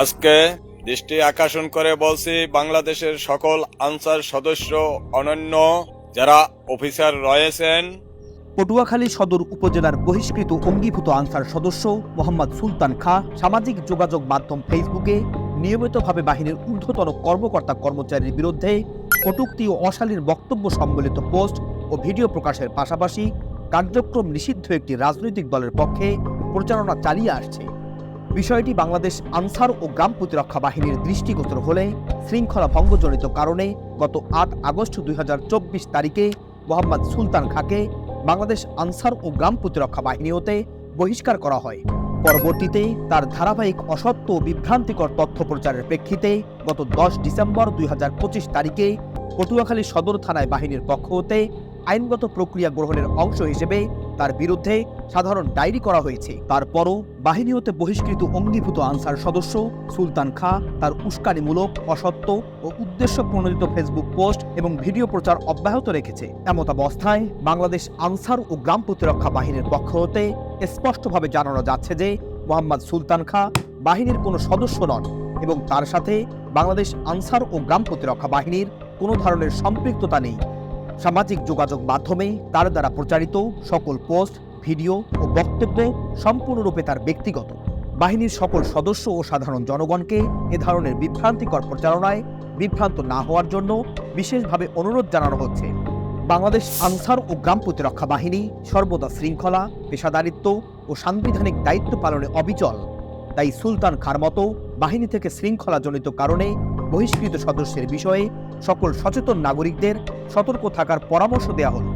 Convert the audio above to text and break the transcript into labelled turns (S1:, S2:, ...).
S1: আজকে দৃষ্টি আকর্ষণ করে বলছি, বাংলাদেশের সকল আনসার সদস্য অনন্য যারা অফিসার রয়েছেন।
S2: পটুয়াখালী সদর উপজেলার বহিষ্কৃত অঙ্গীভূত আনসার সদস্য মোহাম্মদ সুলতান খা সামাজিক যোগাযোগ মাধ্যম ফেসবুকে নিয়মিতভাবে বাহিনীর ঊর্ধ্বতন কর্মকর্তা কর্মচারীর বিরুদ্ধে কটূক্তি ও অশালীন বক্তব্য সম্বলিত পোস্ট ও ভিডিও প্রকাশের পাশাপাশি কার্যক্রম নিষিদ্ধ একটি রাজনৈতিক দলের পক্ষে প্রচারণা চালিয়ে আসছে। বিষয়টি বাংলাদেশ আনসার ও গ্রাম প্রতিরক্ষা বাহিনীর দৃষ্টিগোচর হলে শৃঙ্খলা ভঙ্গজনিত কারণে গত আট আগস্ট দুই হাজার চব্বিশ তারিখে মোহাম্মদ সুলতান খাকে বাংলাদেশ আনসার ও গ্রাম প্রতিরক্ষা বাহিনী হতে বহিষ্কার করা হয়। পরবর্তীতে তার ধারাবাহিক অসত্য ও বিভ্রান্তিকর তথ্য প্রচারের প্রেক্ষিতে গত দশ ডিসেম্বর দুই হাজার পঁচিশ তারিখে পটুয়াখালী সদর থানায় বাহিনীর পক্ষ হতে আইনগত প্রক্রিয়া গ্রহণের অংশ হিসেবে তার বিরুদ্ধে সাধারণ ডায়েরি করা হয়েছে। তারপরও বাহিনী হতে বহিষ্কৃত অঙ্গীভূত আনসার সদস্য সুলতান খা তার উস্কানিমূলক, অসত্য ও উদ্দেশ্য প্রণোদিত ফেসবুক পোস্ট এবং ভিডিও প্রচার অব্যাহত রেখেছে। এমত অবস্থায় বাংলাদেশ আনসার ও গ্রাম প্রতিরক্ষা বাহিনীর পক্ষ হতে স্পষ্টভাবে জানানো যাচ্ছে যে মোহাম্মদ সুলতান খা বাহিনীর কোনো সদস্য নন এবং তার সাথে বাংলাদেশ আনসার ও গ্রাম প্রতিরক্ষা বাহিনীর কোনো ধরনের সম্পৃক্ততা নেই। সামাজিক যোগাযোগ মাধ্যমে তার দ্বারা প্রচারিত সকল পোস্ট, ভিডিও ও বক্তব্য সম্পূর্ণরূপে তার ব্যক্তিগত। বাহিনীর সকল সদস্য ও সাধারণ জনগণকে এ ধরনের বিভ্রান্তিকর প্রচারণায় বিভ্রান্ত না হওয়ার জন্য বিশেষভাবে অনুরোধ জানানো হচ্ছে। বাংলাদেশ আনসার ও গ্রাম প্রতিরক্ষা বাহিনী সর্বদা শৃঙ্খলা, পেশাদারিত্ব ও সাংবিধানিক দায়িত্ব পালনে অবিচল। তাই সুলতান খার মতো বাহিনী থেকে শৃঙ্খলাজনিত কারণে বহিষ্কৃত সদস্যের বিষয়ে সকল সচেতন নাগরিকদের সতর্ক থাকার পরামর্শ দেওয়া হল।